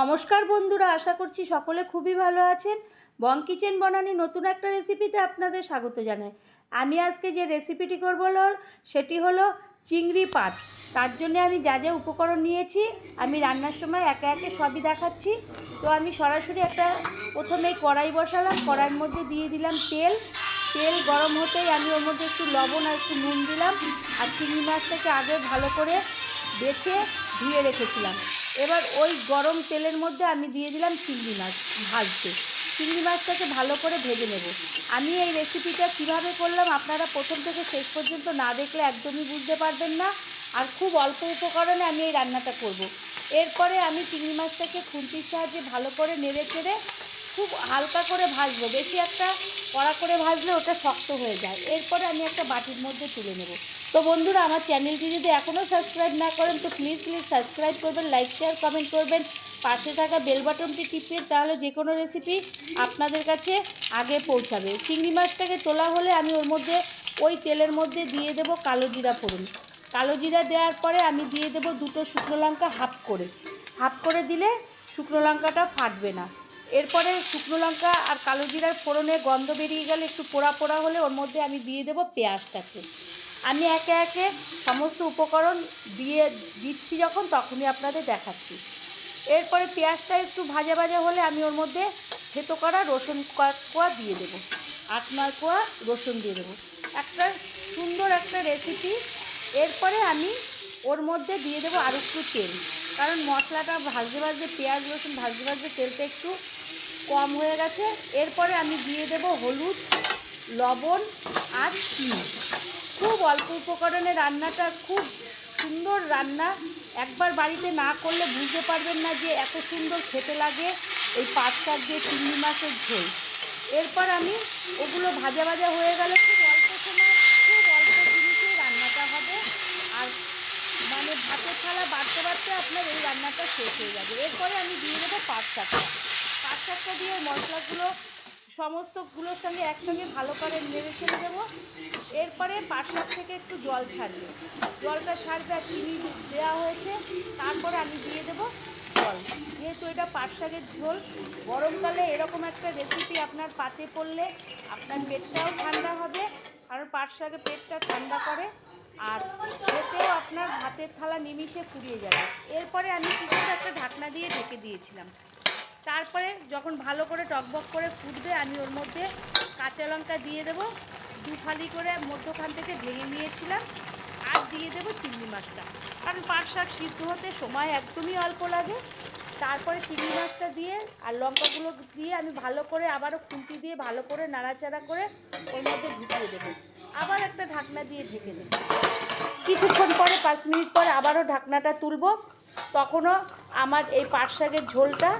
নমস্কার বন্ধুরা, আশা করছি সকলে খুবই ভালো আছেন। বং কিচেন বনানি নতুন একটা রেসিপিতে আপনাদের স্বাগত জানাই। আমি আজকে যে রেসিপিটি করব সেটি হলো চিংড়ি পাট। তার জন্য আমি যা যা উপকরণ নিয়েছি, আমি রান্নার সময় একে একে সবই দেখাচ্ছি। তো আমি সরাসরি একটা প্রথমে কড়াই বসালাম, কড়াইয়ের মধ্যে দিয়ে দিলাম তেল। তেল গরম হতেই আমি ওর মধ্যে একটু লবণ আর একটু নুন দিলাম। আর চিংড়ি মাছটাকে আগে ভালো করে বেছে ধুয়ে রেখেছিলাম। এবার ওই গরম তেলের মধ্যে আমি দিয়ে দিলাম চিংড়ি মাছ ভাজতে। চিংড়ি মাছটাকে ভালো করে ভেজে নেব। আমি এই রেসিপিটা কীভাবে করলাম আপনারা প্রথম থেকে শেষ পর্যন্ত না দেখলে একদমই বুঝতে পারবেন না। আর খুব অল্প উপকরণে আমি এই রান্নাটা করব। এরপরে আমি চিংড়ি মাছটাকে খুন্তির সাহায্যে ভালো করে নেড়ে চেড়ে খুব হালকা করে ভাজবো। বেশি একটা কড়া করে ভাজলে ওটা শক্ত হয়ে যায়। এরপরে আমি একটা বাটির মধ্যে তুলে নেব। তো বন্ধুরা, আমার চ্যানেলটি যদি এখনও সাবস্ক্রাইব না করেন, তো প্লিজ প্লিজ সাবস্ক্রাইব করবেন লাইক শেয়ার কমেন্ট করবেন, পাশে থাকা বেল বাটনটি টিপবেন তাহলে যে কোনো রেসিপি আপনাদের কাছে আগে পৌঁছাবে। চিংড়ি মাছটাকে তোলা হলে আমি ওর মধ্যে ওই তেলের মধ্যে দিয়ে দেব কালো জিরা ফোড়ন। কালো জিরা দেওয়ার পরে আমি দিয়ে দেব দুটো শুকনো লঙ্কা হাফ করে। হাফ করে দিলে শুকনো লঙ্কাটা ফাটবে না। এরপরে শুকনো লঙ্কা আর কালো জিরার ফোড়নে গন্ধ বেরিয়ে গেলে একটু পোড়া পোড়া হলে ওর মধ্যে আমি দিয়ে দেবো পেঁয়াজটাকে। আমি একে একে সমস্ত উপকরণ দিয়ে দিচ্ছি যখন তখনই আপনাদের দেখাচ্ছি। এরপরে পেঁয়াজটা একটু ভাজা ভাজা হলে আমি ওর মধ্যে থেতো করা রসুন কোয়া দিয়ে দেবো। আট নয় কোয়া রসুন দিয়ে দেবো। একটা সুন্দর একটা রেসিপি এরপরে আমি ওর মধ্যে দিয়ে দেবো আর একটু তেল। কারণ মশলাটা ভাজতে ভাজতে, পেঁয়াজ রসুন ভাজতে ভাজতে তেলটা একটু কম হয়ে গেছে। এরপরে আমি দিয়ে দেব হলুদ, লবণ আর চিনি। খুব অল্প উপকরণে রান্নাটা খুব সুন্দর রান্না। একবার বাড়িতে না করলে বুঝতে পারবেন না যে এত সুন্দর খেতে লাগে এই পাঁচ শাক দিয়ে চিংড়ি মাছের ঝোল। এরপর আমি ওগুলো ভাজা ভাজা হয়ে গেলে খুব অল্প সময় খুব অল্প জিনিসেই রান্নাটা হবে। আর মানে ভাতের থালা বাড়তে বাড়তে আপনার এই রান্নাটা শেষ হয়ে যাবে। এরপরে আমি দিয়ে দেবো পাঁচ শাকটা। শাকটা দিয়ে মশলাগুলো, সমস্তগুলোর সঙ্গে একসঙ্গে ভালো করে নেড়ে ছেড়ে দেবো। এরপরে শাক থেকে একটু জল ছাড়বে। জলটা ছাড়বে আর চিনি দেওয়া হয়েছে। তারপরে আমি দিয়ে দেবো জল। যেহেতু এটা পাট শাকের ঝোল গরমকালে এরকম একটা রেসিপি আপনার পাতে পড়লে আপনার পেটটাও ঠান্ডা হবে, কারণ পাট শাকের পেটটা ঠান্ডা করে। আর খেতেও আপনার ভাতের থালা নিমিষে ফুরিয়ে যাবে। এরপরে আমি কিছুটা একটা ঢাকনা দিয়ে ঢেকে দিয়েছিলাম। তারপরে যখন ভালো করে টকবক করে ফুটবে, আমি ওর মধ্যে কাঁচা লঙ্কা দিয়ে দেবো। দু ফালি করে মধ্যখান থেকে ভেঙে নিয়েছিলাম, আর দিয়ে দেবো চিংড়ি মাছটা। কারণ পাট শাক সিদ্ধ হতে সময় একদমই অল্প লাগে। তারপরে চিংড়ি মাছটা দিয়ে আর লঙ্কাগুলো দিয়ে আমি ভালো করে আবারও খুন্তি দিয়ে ভালো করে নাড়াচাড়া করে ওর মধ্যে ঢুকিয়ে দেবো। আবার একটা ঢাকনা দিয়ে ঢেকে দেবো। কিছুক্ষণ পরে, পাঁচ মিনিট পরে আবারও ঢাকনাটা তুলব। তখনও আমার এই পাট শাকের ঝোলটা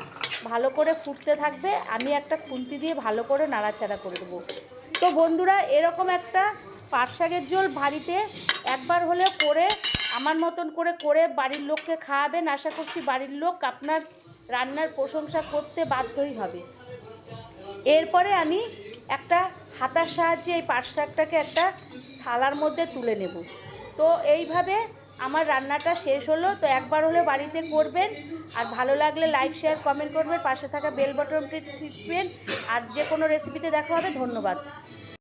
ভালো করে ফুটতে থাকবে, আমি একটা খুন্তি দিয়ে ভালো করে নাড়াচাড়া করে দেবো। তো বন্ধুরা, এরকম একটা পাট শাকের ঝোল বাড়িতে একবার হলেও করে, আমার মতন করে করে বাড়ির লোককে খাওয়াবেন, আশা করছি বাড়ির লোক আপনার রান্নার প্রশংসা করতে বাধ্যই হবে। এরপরে আমি একটা হাতার সাহায্যে এই পাট শাকটাকে একটা থালার মধ্যে তুলে নেব। তো এইভাবে আমার রান্নাটা শেষ হলো, তো একবার হলে বাড়িতে করবেন। আর ভালো লাগলে লাইক শেয়ার কমেন্ট করবেন, পাশে থাকা বেল বটনটি টিপবেন। আর যে কোনো রেসিপিতে দেখা হবে, ধন্যবাদ।